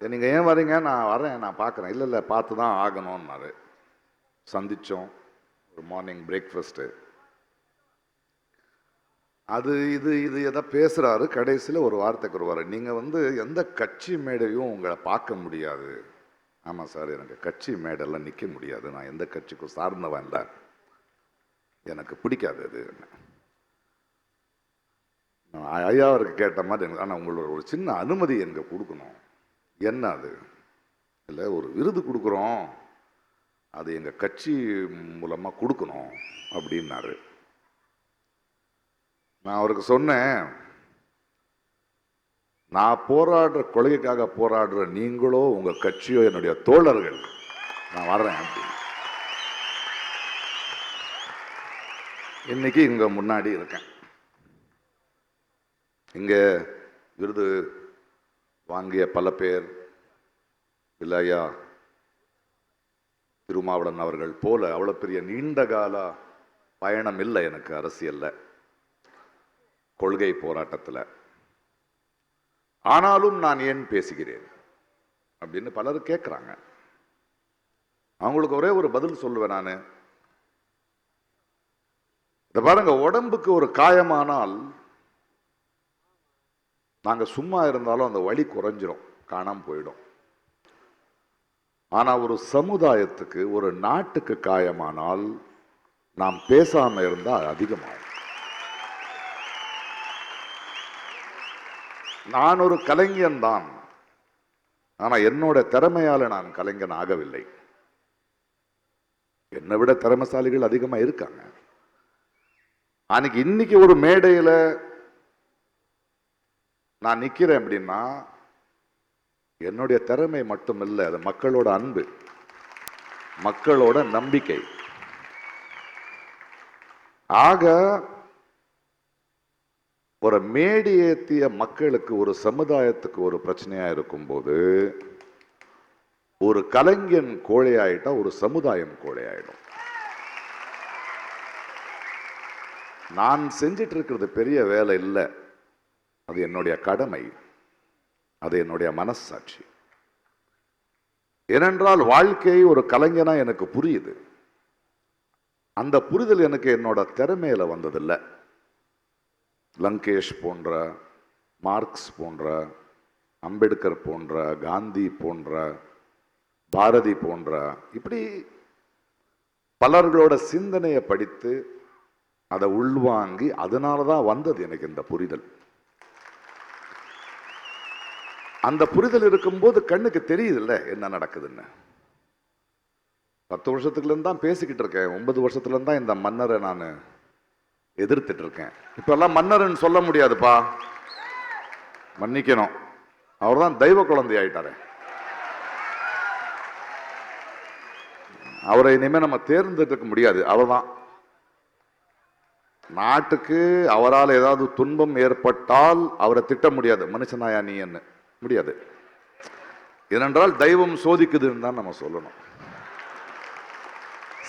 நீங்கள் ஏன் வரீங்க? நான் வரேன் நான் பார்க்குறேன். இல்லை இல்லை பார்த்து தான் ஆகணும்னாரு. சந்தித்தோம் ஒரு மார்னிங் பிரேக்ஃபாஸ்ட்டு அது இது இது எதை பேசுகிறாரு கடைசியில் ஒரு வார்த்தைக்கு வருவார் நீங்கள் வந்து எந்த கட்சி மேடையும் உங்களை பார்க்க முடியாது. ஆமாம் சார் எனக்கு கட்சி மேடெல்லாம் நிற்க முடியாது. நான் எந்த கட்சிக்கும் சார்ந்தவன் இல்லை. எனக்கு பிடிக்காது அது. நான் ஐயா அவருக்கு கேட்ட மாதிரி எனக்கு ஆனால் உங்களோட ஒரு சின்ன அனுமதி எனக்கு கொடுக்கணும். என்ன அது? இல்லை ஒரு விருது கொடுக்குறோம். அது எங்கள் கட்சி மூலமாக கொடுக்கணும் அப்படின்னாரு. நான் அவருக்கு சொன்னேன் நான் போராடுற கொள்கைக்காக போராடுற நீங்களோ உங்கள் கட்சியோ என்னுடைய தோழர்கள். நான் வர்றேன் அப்படின்னு. இன்னைக்கு இங்கே முன்னாடி இருக்கேன். இங்கே விருது வாங்கிய பல பேர் இல்லையா திருமாவளன் அவர்கள் போல அவ்வளோ பெரிய நீண்ட கால பயணம் இல்லை எனக்கு அரசியல்ல. கொள்கை போராட்டத்தில். ஆனாலும் நான் ஏன் பேசுகிறேன்? அப்படின்னு பலர் கேட்குறாங்க அவங்களுக்கு ஒரே ஒரு பதில் சொல்லுவேன் நான். இந்த பாருங்க உடம்புக்கு ஒரு காயமானால் நாங்க சும்மா இருந்தாலும் அந்த வலி குறைஞ்சிரும் காணாம போயிடும். ஆனா ஒரு சமுதாயத்துக்கு ஒரு நாட்டுக்கு காயமானால் நாம் பேசாமல் இருந்தால் அதிகமாகும். நான் ஒரு கலைஞன் தான். ஆனா என்னோட திறமையால நான் கலைஞன் ஆகவில்லை. என்னை விட திறமைசாலிகள் அதிகமா இருக்காங்க. அன்னைக்கு இன்னைக்கு ஒரு மேடையில நான் நிக்கிறேன் அப்படின்னா என்னுடைய திறமை மட்டும் இல்லை அது மக்களோட அன்பு மக்களோட நம்பிக்கை. ஆக ஒரு மேடி ஏத்திய மக்களுக்கு ஒரு சமுதாயத்துக்கு ஒரு பிரச்சனையா இருக்கும்போது ஒரு கலைஞன் கோழையாயிட்டா ஒரு சமுதாயம் கோழையாயிடும். நான் செஞ்சிட்டு இருக்கிறது பெரிய வேலை இல்லை அது என்னுடைய கடமை. அது என்னுடைய மனசாட்சி. ஏனென்றால் வாழ்க்கை ஒரு கலைஞனா எனக்கு புரியுது. அந்த புரிதல் எனக்கு என்னோட திறமையில வந்ததில்லை. லங்கேஷ் போன்ற மார்க்ஸ் போன்ற அம்பேத்கர் போன்ற காந்தி போன்ற பாரதி போன்ற இப்படி பலர்களோட சிந்தனையை படித்து அதை உள்வாங்கி அதனால தான் வந்தது எனக்கு இந்த புரிதல். அந்த புரிதல் இருக்கும்போது கண்ணுக்கு தெரியுதுல்ல என்ன நடக்குதுன்னு. பத்து வருஷத்துக்குலேருந்து தான் பேசிக்கிட்டு இருக்கேன். ஒன்பது வருஷத்துல இருந்து தான் இந்த மன்னரை நான் எதிர்த்துட்டு இருக்கேன். இப்ப எல்லாம் மன்னர்னு சொல்ல முடியாதுப்பா. மன்னிக்கணும். அவர் தான் தெய்வ குழந்தை ஆயிட்டாரு. அவரை இனிமே நம்ம தேர்ந்தெடுக்க முடியாது. அவர்தான் நாட்டுக்கு அவரால் ஏதாவது துன்பம் ஏற்பட்டால் அவரை திட்ட முடியாது. மனுஷனாயா நீ என்ன? முடியாது. ஏனென்றால் தெய்வம் சோதிக்குதுன்னு தான் நம்ம சொல்லணும்.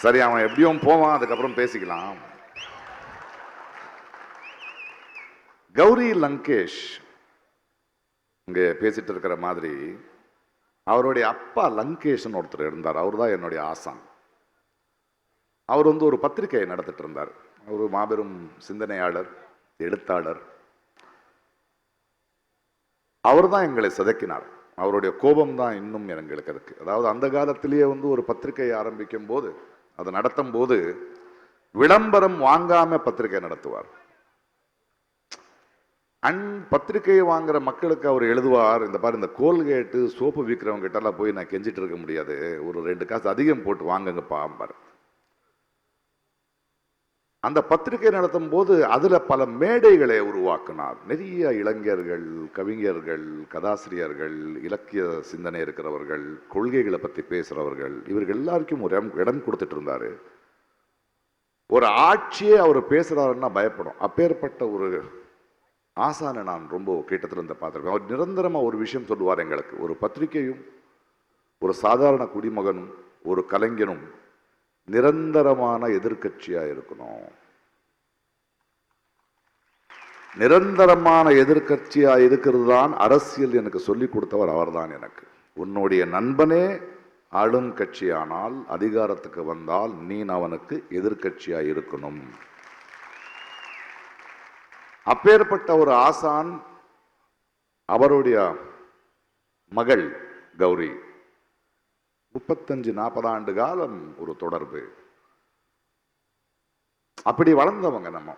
சரி அவன் எப்படியும் போவான் அதுக்கப்புறம் பேசிக்கலாம். கௌரி லங்கேஷ் இங்க பேசிட்டு இருக்கிற மாதிரி அவருடைய அப்பா லங்கேஷ்னு ஒருத்தர் இருந்தார். அவர் தான் என்னுடைய ஆசான். அவர் வந்து ஒரு பத்திரிகையை நடத்திட்டு இருந்தார். ஒரு மாபெரும் சிந்தனையாளர் எழுத்தாளர். அவர் தான் எங்களை சிதைக்கினார். அவருடைய கோபம் தான் இன்னும் எங்களுக்கு இருக்கு அதாவது அந்த காலத்திலேயே வந்து ஒரு பத்திரிகையை ஆரம்பிக்கும் போது அதை நடத்தும் போது விளம்பரம் வாங்காம பத்திரிகை நடத்துவார். அன் பத்திரிகையை வாங்குற மக்களுக்கு அவர் எழுதுவார் இந்த பாரு இந்த கோல்கேட்டு சோப்பு விற்கிறவங்க கிட்டலாம் போய் நான் கெஞ்சிட்டு இருக்க முடியாது. ஒரு ரெண்டு காசு அதிகம் போட்டு வாங்குங்கப்பா பாரு அந்த பத்திரிகை நடத்தும் போது அதுல பல மேடைகளை உருவாக்கினார். நிறைய இளைஞர்கள் கவிஞர்கள் கதாசிரியர்கள் இலக்கிய சிந்தனை இருக்கிறவர்கள் கொள்கைகளை பத்தி பேசுறவர்கள் இவர்கள் எல்லாருக்கும் ஒரு இடம் கொடுத்துட்டு இருந்தாரு ஒரு ஆட்சியே அவர் பேசுறாருன்னா பயப்படும். அப்பேற்பட்ட ஒரு ஆசானை நான் ரொம்ப கிட்டத்துல இருந்து பார்த்துருக்கேன். அவர் நிரந்தரமா ஒரு விஷயம் சொல்லுவார் எங்களுக்கு. ஒரு பத்திரிகையும் ஒரு சாதாரண குடிமகனும் ஒரு கலைஞனும் நிரந்தரமான எதிர்கட்சியாக இருக்கணும். நிரந்தரமான எதிர்கட்சியாக இருக்கிறது தான் அரசியல் எனக்கு சொல்லிக் கொடுத்தவர் அவர்தான் எனக்கு. உன்னுடைய நண்பனே ஆளும் கட்சியானால் அதிகாரத்துக்கு வந்தால் நீ அவனுக்கு எதிர்கட்சியாக இருக்கணும். அப்பேற்பட்ட ஒரு ஆசான் அவருடைய மகள் கௌரி முப்பத்தஞ்சு நாற்பது ஆண்டு காலம் ஒரு தொடர்பு. அப்படி வளர்ந்தவங்க நம்ம.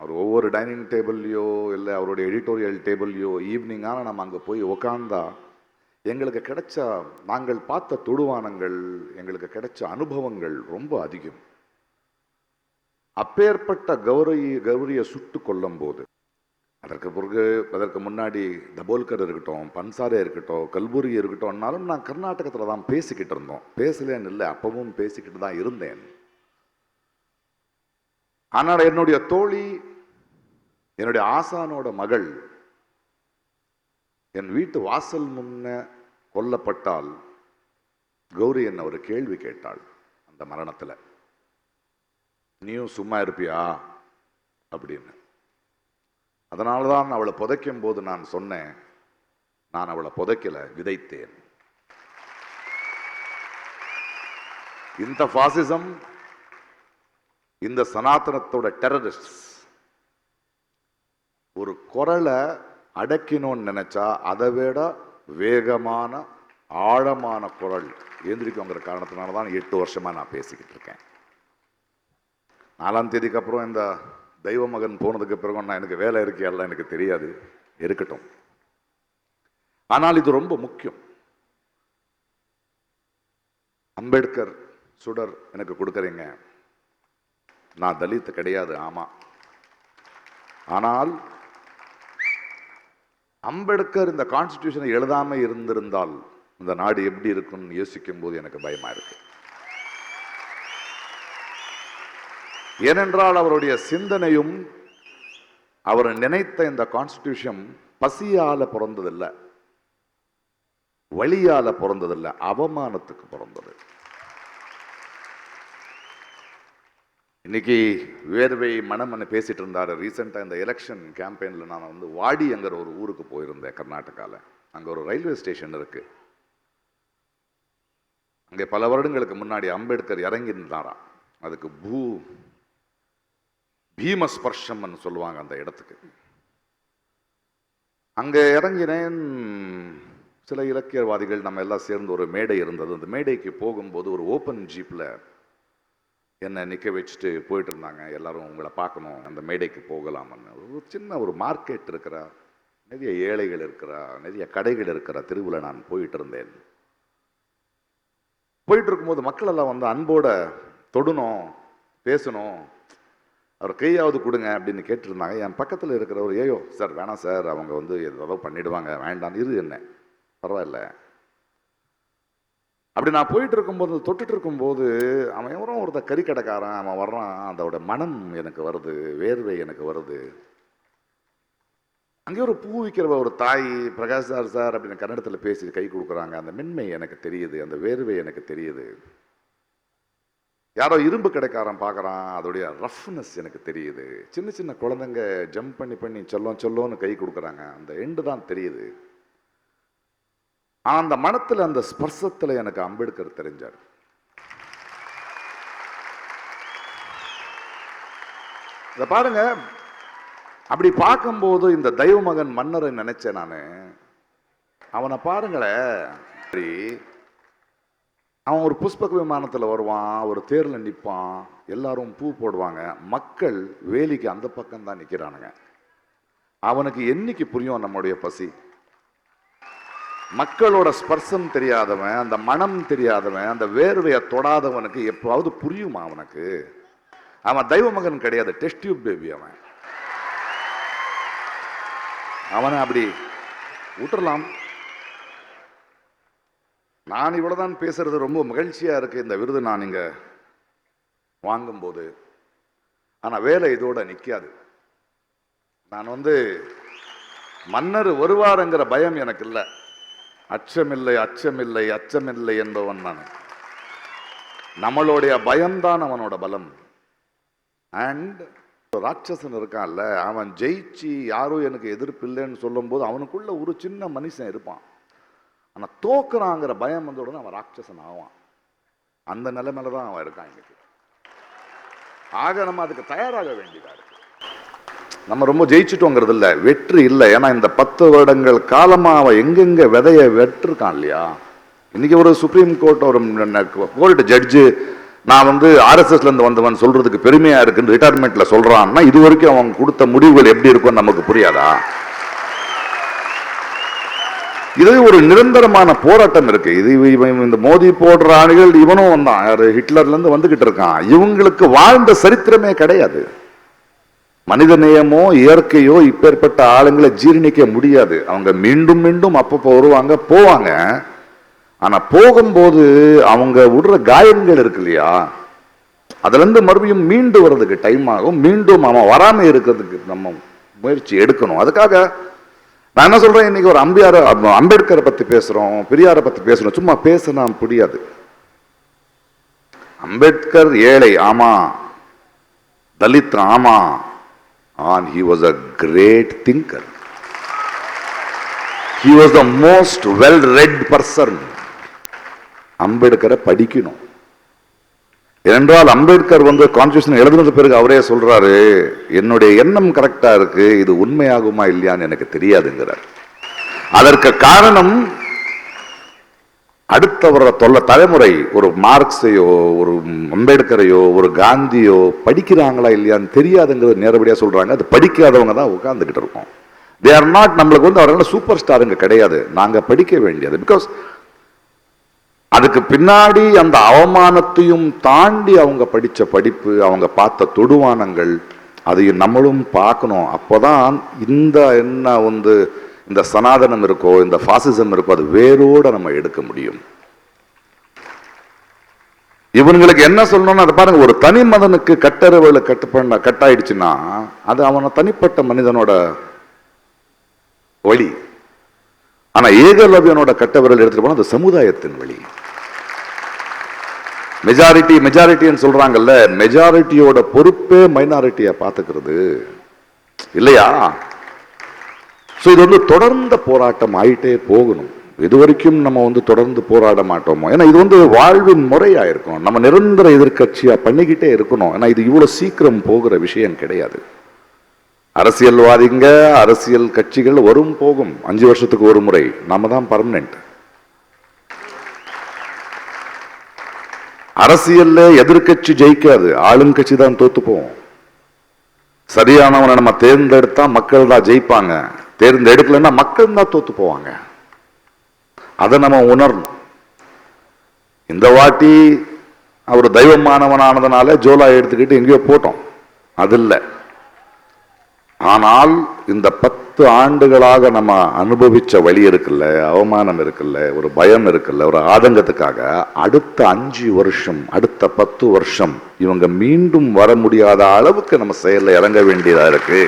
அவர் ஒவ்வொரு டைனிங் டேபிள்லையோ இல்லை அவருடைய எடிட்டோரியல் டேபிள்லையோ ஈவினிங்கான நம்ம அங்கே போய் உக்காந்தா எங்களுக்கு கிடைச்ச நாங்கள் பார்த்த தொடுவானங்கள் எங்களுக்கு கிடைச்ச அனுபவங்கள் ரொம்ப அதிகம். அப்பேற்பட்ட கௌரி கௌரியை சுட்டு கொல்லும் போது அதற்கு பிறகு அதற்கு முன்னாடி தபோல்கர் இருக்கட்டும் பன்சாரே இருக்கட்டும் கல்பூரி இருக்கட்டும்னாலும் நான் கர்நாடகத்தில் தான் பேசிக்கிட்டு இருந்தோம். பேசலேன்னு இல்லை அப்பவும் பேசிக்கிட்டு தான் இருந்தேன். ஆனால் என்னுடைய தோழி என்னுடைய ஆசானோட மகள் என் வீட்டு வாசல் முன்ன கொல்லப்பட்டால் கௌரி என்ன ஒரு கேள்வி கேட்டாள் அந்த மரணத்தில். நீயும் சும்மா இருப்பியா? அப்படின்னு. அதனால தான் அவளை புதைக்கும் போது நான் சொன்னேன் நான் அவளை புதைக்கல விதைத்தேன். இந்த பாசிசம் இந்த சனாதனத்தோட டெரரிஸ்ட் ஒரு குரலை அடக்கினோன்னு நினைச்சா அதை விட வேகமான ஆழமான குரல் எந்திரிக்குங்கிற காரணத்தினால தான் எட்டு வருஷமா நான் பேசிக்கிட்டு இருக்கேன். நாலாம் தேதிக்கு அப்புறம் இந்த தெய்வ மகன் போனதுக்கு பிறகு நான் எனக்கு வேலை இருக்கையெல்லாம் எனக்கு தெரியாது. இருக்கட்டும். ஆனால் இது ரொம்ப முக்கியம். அம்பேத்கர் சுடர் எனக்கு கொடுக்குறீங்க. நான் தலித் கிடையாது ஆமாம் ஆனால் அம்பேத்கர் இந்த கான்ஸ்டியூஷனை எழுதாமல் இருந்திருந்தால் இந்த நாடு எப்படி இருக்கும்னு யோசிக்கும் போது எனக்கு பயமா இருக்கு. ஏனென்றால் அவருடைய சிந்தனையும் அவர் நினைத்த இந்த கான்ஸ்டியூஷன் பசியால பிறந்ததில்லை. வழியால பிறந்ததில்லை. அவமானத்துக்கு பிறந்தது. இன்னைக்கு வேர்வை மனமன்னு பேசிட்டு இருந்தாரு. ரீசெண்டாக இந்த எலெக்ஷன் கேம்பெயினில் நான் வந்து வாடி வாடிங்கிற ஒரு ஊருக்கு போயிருந்தேன் கர்நாடகாவில் அங்கே ஒரு ரயில்வே ஸ்டேஷன் இருக்கு. அங்கே பல வருடங்களுக்கு முன்னாடி அம்பேத்கர் இறங்கி இருந்தாராம் அதுக்கு பூ பீமஸ்பர்ஷம்னு சொல்லுவாங்க அந்த இடத்துக்கு. அங்கே இறங்கினேன். சில இலக்கியவாதிகள் நம்ம எல்லாம் சேர்ந்து ஒரு மேடை இருந்தது. அந்த மேடைக்கு போகும்போது ஒரு ஓப்பன் ஜீப்பில் என்னை நிற்க வச்சுட்டு போயிட்டு இருந்தாங்க. எல்லாரும் உங்களை பார்க்கணும் அந்த மேடைக்கு போகலாம்னு. ஒரு சின்ன ஒரு மார்க்கெட் இருக்கிறா நிறைய ஏழைகள் இருக்கிறா நிறைய கடைகள் இருக்கிற தெருவில் நான் போயிட்டு இருந்தேன். போயிட்டு இருக்கும்போது மக்கள் எல்லாம் வந்து அன்போட தொடணும் பேசணும் அவர் கையாவது கொடுங்க அப்படின்னு கேட்டிருந்தாங்க. என் பக்கத்தில் இருக்கிறவர் ஏயோ சார் வேணாம் சார் அவங்க வந்து ஏதோ பண்ணிடுவாங்க. வேண்டாம் இரு என்ன. பரவாயில்ல. அப்படி நான் போயிட்டு இருக்கும்போது தொட்டுட்டு இருக்கும்போது அவன் எவரும் ஒருத்த கறிக்கடைக்காரன் அவன் வர்றான். அதோட மனம் எனக்கு வருது வேர்வை எனக்கு வருது. அங்கே ஒரு பூ விற்கிற ஒரு தாய் பிரகாஷ் சார் சார் அப்படின்னு கன்னடத்தில் பேசி கை கொடுக்குறாங்க. அந்த மென்மை எனக்கு தெரியுது அந்த வேர்வை எனக்கு தெரியுது. யாரோ இரும்பு கிடைக்காரன் பார்க்குறான். அதோடைய ரஃப்னஸ் எனக்கு தெரியுது. சின்ன சின்ன குழந்தைங்க ஜம்ப் பண்ணி பண்ணி சொல்லும் சொல்லோன்னு கை கொடுக்குறாங்க. அந்த எண்டு தான் தெரியுது. அந்த மனத்துல அந்த ஸ்பர்சத்தில் எனக்கு அம்பேத்கர் தெரிஞ்சார். இத பாருங்க. அப்படி பார்க்கும்போது இந்த தெய்வ மகன் மன்னரை நினைச்சேன் நான். அவனை பாருங்களேன். சரி அவன் ஒரு புஷ்பக விமானத்தில் வருவான் ஒரு தேரில் நிற்பான் எல்லாரும் பூ போடுவாங்க. மக்கள் வேலிக்கு அந்த பக்கம் தான் நிற்கிறானுங்க அவனுக்கு என்னைக்கு புரியும் நம்முடைய பசி? மக்களோட ஸ்பர்சம் தெரியாதவன் அந்த மனம் தெரியாதவன் அந்த வேர்வையை தொடாதவனுக்கு எப்போவாவது புரியுமா அவனுக்கு? அவன் தெய்வ மகன் கிடையாது டெஸ்டியூப் பேபி அவன். அவனை அப்படி விட்டுறலாம். நான் இவ்வளவுதான் பேசுறது ரொம்ப மகிழ்ச்சியா இருக்கு. இந்த விருது நான் இங்கே வாங்கும்போது. ஆனால் வேலை இதோட நிற்காது நான் வந்து மன்னர் வருவாருங்கிற பயம் எனக்கு இல்லை. அச்சமில்லை அச்சமில்லை அச்சமில்லை என்பவன் நான். நம்மளுடைய பயம்தான் அவனோட பலம். அண்ட் ராட்சசன் இருக்கான்ல அவன் ஜெயிச்சு யாரும் எனக்கு எதிர்ப்பு இல்லைன்னு சொல்லும்போது அவனுக்குள்ள ஒரு சின்ன மனுஷன் இருப்பான். ஆனால் தோக்குறாங்கிற பயம் வந்த உடனே அவன் ராட்சசன் ஆவான். அந்த நிலைமையில தான் அவன் இருக்கான் இன்னைக்கு. ஆக நம்ம அதுக்கு தயாராக வேண்டியதாக இருக்கு. நம்ம ரொம்ப ஜெயிச்சுட்டோங்கிறது இல்லை வெற்றி இல்லை. ஏன்னா இந்த பத்து வருடங்கள் காலமாக அவன் எங்கெங்கே விதைய வெட்டிருக்கான் இல்லையா? இன்னைக்கு ஒரு சுப்ரீம் கோர்ட் ஒரு கோர்ட் ஜட்ஜு நான் வந்து ஆர்எஸ்எஸ்லேருந்து வந்தவன் சொல்கிறதுக்கு பெருமையாக இருக்குன்னு ரிட்டையர்மெண்ட்டில் சொல்கிறான்னா இது வரைக்கும் அவன் கொடுத்த முடிவுகள் எப்படி இருக்கும்னு நமக்கு புரியாதா? இது ஒரு நிரந்தரமான போராட்டம் இருக்கு. இது இவன் இந்த மோதி போடுற ஆணிகள் இவனும் வந்தான். யாரு? ஹிட்லர்ல இருந்து வந்துகிட்டு இருக்கான். இவங்களுக்கு வாழ்ந்த சரித்திரமே கிடையாது. மனித நேயமோ இயற்கையோ இப்பேற்பட்ட ஆளுங்களை ஜீரணிக்க முடியாது. அவங்க மீண்டும் மீண்டும் அப்பப்போ வருவாங்க போவாங்க. ஆனா போகும்போது அவங்க விடுற காயங்கள் இருக்கு இல்லையா? அதுல இருந்து மறுபடியும் மீண்டு வர்றதுக்கு டைம் ஆகும். மீண்டும் அவன் வராம இருக்கிறதுக்கு நம்ம முயற்சி எடுக்கணும். அதுக்காக நான் என்ன சொல்றேன்? இன்னைக்கு ஒரு அம்பியாரை அம்பேத்கரை பத்தி பேசுறோம் பெரியாரை பத்தி பேசுகிறோம் சும்மா பேசினா புரியாது. அம்பேத்கர் ஏழை ஆமா. தலித் ஆமா. And he was a great thinker he was the most well read person அம்பேத்கரை படிக்கணும். ஏனென்றால் அம்பேத்கர் வந்து கான்ஸ்டியூஷன் எழுதுனது பிறகு அவரே சொல்றாரு என்னுடைய எண்ணம் கரெக்டா இருக்கு இது உண்மையாகுமா இல்லையான்னு எனக்கு தெரியாதுங்கிறார். அதற்கு காரணம் அடுத்த வர தொல்ல தலைமுறை ஒரு மார்க்ஸையோ ஒரு அம்பேத்கரையோ ஒரு காந்தியோ படிக்கிறாங்களா இல்லையான்னு தெரியாதுங்கிறது நேரடியாக சொல்றாங்க. அது படிக்காதவங்க தான் உட்கார்ந்துகிட்டு இருக்கோம். தே ஆர் நாட் நம்மளுக்கு வந்து அவர்கள் சூப்பர் ஸ்டாருங்க கிடையாது. நாங்க படிக்க வேண்டியது. பிகாஸ் அதுக்கு பின்னாடி அந்த அவமானத்தையும் தாண்டி அவங்க படிச்ச படிப்பு அவங்க பார்த்த தொடுவானங்கள் அதையும் நம்மளும் பார்க்கணும். அப்போதான் இந்த என்ன வந்து இந்த சனாதனம் இருக்கோ இந்த பாசிசம் இருக்கோ அது வேரோட நம்ம எடுக்க முடியும். இவங்களுக்கு என்ன சொல்லணும்னு அதை பாருங்க ஒரு தனி மதனுக்கு கட்டறவுல கட்டு பண்ண கட்டாயிடுச்சுன்னா அது அவனை தனிப்பட்ட மனிதனோட வழி. ஆனா ஏகலவியனோட கட்ட எடுத்துட்டு போனா அது சமுதாயத்தின் வழி. மெஜாரிட்டி மெஜாரிட்டின்னு சொல்றாங்கல்ல மெஜாரிட்டியோட பொறுப்பே மைனாரிட்டியை பார்த்துக்கிறது. இல்லையா? ஸோ இது வந்து தொடர்ந்த போராட்டம் ஆயிட்டே போகணும். இது வரைக்கும் நம்ம வந்து தொடர்ந்து போராட மாட்டோமோ? ஏன்னா இது வந்து வாழ்வின் முறையாக இருக்கணும் நம்ம நிரந்தர எதிர்கட்சியாக பண்ணிக்கிட்டே இருக்கணும். ஏன்னா இது இவ்வளோ சீக்கிரம் போகிற விஷயம் கிடையாது. அரசியல்வாதிங்க அரசியல் கட்சிகள் வரும் போகும். அஞ்சு வருஷத்துக்கு ஒரு முறை. நம்ம தான் பர்மனெண்ட் அரசியல்ல எதிர்கட்சி ஜெயிக்காது. ஆளுங்கட்சி தான் தோத்து போவோம் சரியானவனை நம்ம தேர்ந்தெடுத்தா மக்கள் தான் ஜெயிப்பாங்க. தேர்ந்தெடுக்கலன்னா மக்கள் தான் தோத்து போவாங்க. அதை நம்ம உணரணும். இந்த வாட்டி அவர் தெய்வமானவனானதுனால ஜோலா எடுத்துக்கிட்டு எங்கேயோ போட்டோம். அது இல்லை. ஆனால் இந்த பத்து பத்து ஆண்டுகளாக நம்ம அனுபவிச்ச வழி இருக்குல்ல அவமானம் இருக்குல்ல ஒரு பயம் இருக்குல்ல ஒரு ஆதங்கத்துக்காக அடுத்த அஞ்சு வருஷம் அடுத்த பத்து வருஷம் இவங்க மீண்டும் வர முடியாத அளவுக்கு நம்ம செயல்ல இறங்க வேண்டியதா இருக்கு.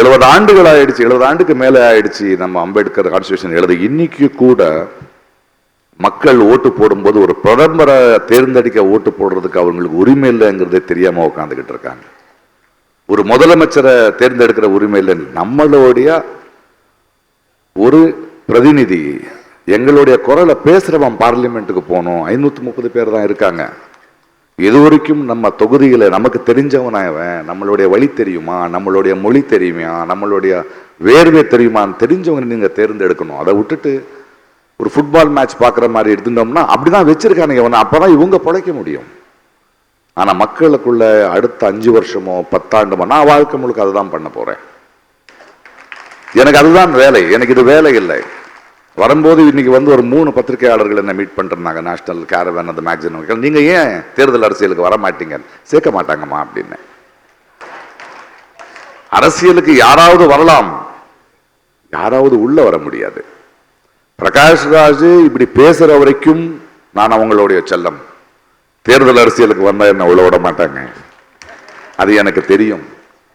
எழுபது ஆண்டுகள் ஆயிடுச்சு எழுபது ஆண்டுக்கு மேலே ஆயிடுச்சு நம்ம அம்பேத்கர் கான்ஸ்டியூஷன் எழுத. இன்னைக்கு கூட மக்கள் ஓட்டு போடும்போது ஒரு பிரதமரை தேர்ந்தெடுக்க ஓட்டு போடுறதுக்கு அவங்களுக்கு உரிமை இல்லைங்கிறதே தெரியாம உட்காந்துக்கிட்டு இருக்காங்க. ஒரு முதலமைச்சரை தேர்ந்தெடுக்கிற உரிமை இல்லை நம்மளுடைய ஒரு பிரதிநிதி எங்களுடைய குரலை பேசுறவன் பார்லிமெண்ட்டுக்கு போகணும். ஐநூற்றி முப்பது பேர் தான் இருக்காங்க. இது வரைக்கும் நம்ம தொகுதிகளை நமக்கு தெரிஞ்சவனாயவன் நம்மளுடைய வழி தெரியுமா? நம்மளுடைய மொழி தெரியுமா? நம்மளுடைய வேர்வை தெரியுமான்னு தெரிஞ்சவங்க நீங்கள் தேர்ந்தெடுக்கணும். அதை விட்டுட்டு ஒரு ஃபுட்பால் மேட்ச் பார்க்குற மாதிரி எடுத்துட்டோம்னா அப்படிதான் வச்சிருக்கானுங்க இவனை. அப்பதான் இவங்க பிழைக்க முடியும். ஆனா மக்களுக்குள்ள அடுத்த அஞ்சு வருஷமோ பத்தாண்டுமோ நான் வாழ்க்கை முழுக்க அதுதான் பண்ண போறேன். எனக்கு அதுதான் வேலை. எனக்கு இது வேலை இல்லை. வரும்போது இன்னைக்கு வந்து ஒரு மூணு பத்திரிகையாளர்கள் என்ன மீட் பண்ணிருந்தாங்க நேஷனல் கேரவன் அந்த மேக்சின் நீங்க ஏன் தேர்தல் அரசியலுக்கு வர மாட்டீங்க சேர்க்க மாட்டாங்கம்மா அப்படின்னு. அரசியலுக்கு யாராவது வரலாம். யாராவது உள்ள வர முடியாது. பிரகாஷ் ராஜ் இப்படி பேசுற வரைக்கும் நான் அவங்களுடைய செல்லம். தேர்தல் அரசியலுக்கு வந்தா என்ன உள்ள விட மாட்டாங்க? அது எனக்கு தெரியும்.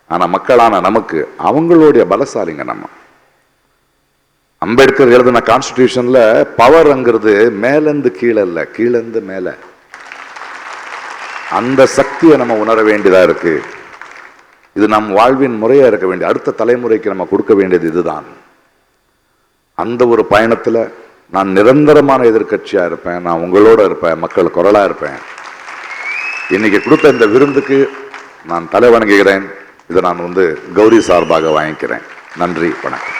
ஆனா மக்களான நமக்கு அவங்களுடைய பலசாலிங்க நம்ம. அம்பேத்கர் எழுதின கான்ஸ்டிடியூஷன்ல பவர்ங்கிறது மேலேருந்து கீழே இல்லை கீழேருந்து மேல. அந்த சக்தியை நம்ம உணர வேண்டியதா இருக்கு. இது நம் வாழ்வின் முறையா இருக்க வேண்டிய அடுத்த தலைமுறைக்கு நம்ம கொடுக்க வேண்டியது இதுதான். அந்த ஒரு பயணத்துல நான் நிரந்தரமான எதிர்க்கட்சியா இருப்பேன் நான் உங்களோட இருப்பேன் மக்கள் குரலா இருப்பேன். இன்னைக்கு கொடுத்த இந்த விருந்துக்கு நான் தலை வணங்குகிறேன். இதை நான் வந்து கௌரி சார்பாக வாங்கிக்கிறேன். நன்றி வணக்கம்.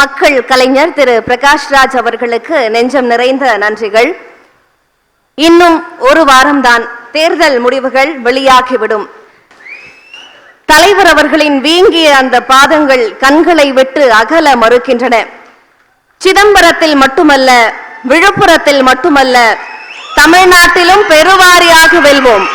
மக்கள் கலைஞர் திரு பிரகாஷ்ராஜ் அவர்களுக்கு நெஞ்சம் நிறைந்த நன்றிகள். இன்னும் ஒரு வாரம்தான் தேர்தல் முடிவுகள் வெளியாகிவிடும். தலைவர் அவர்களின் வீங்கிய அந்த பாதங்கள் கண்களை விட்டு அகல மறுக்கின்றன. சிதம்பரத்தில் மட்டுமல்ல விழுப்புரத்தில் மட்டுமல்ல தமிழ்நாட்டிலும் பெருவாரியாக வெல்வோம்.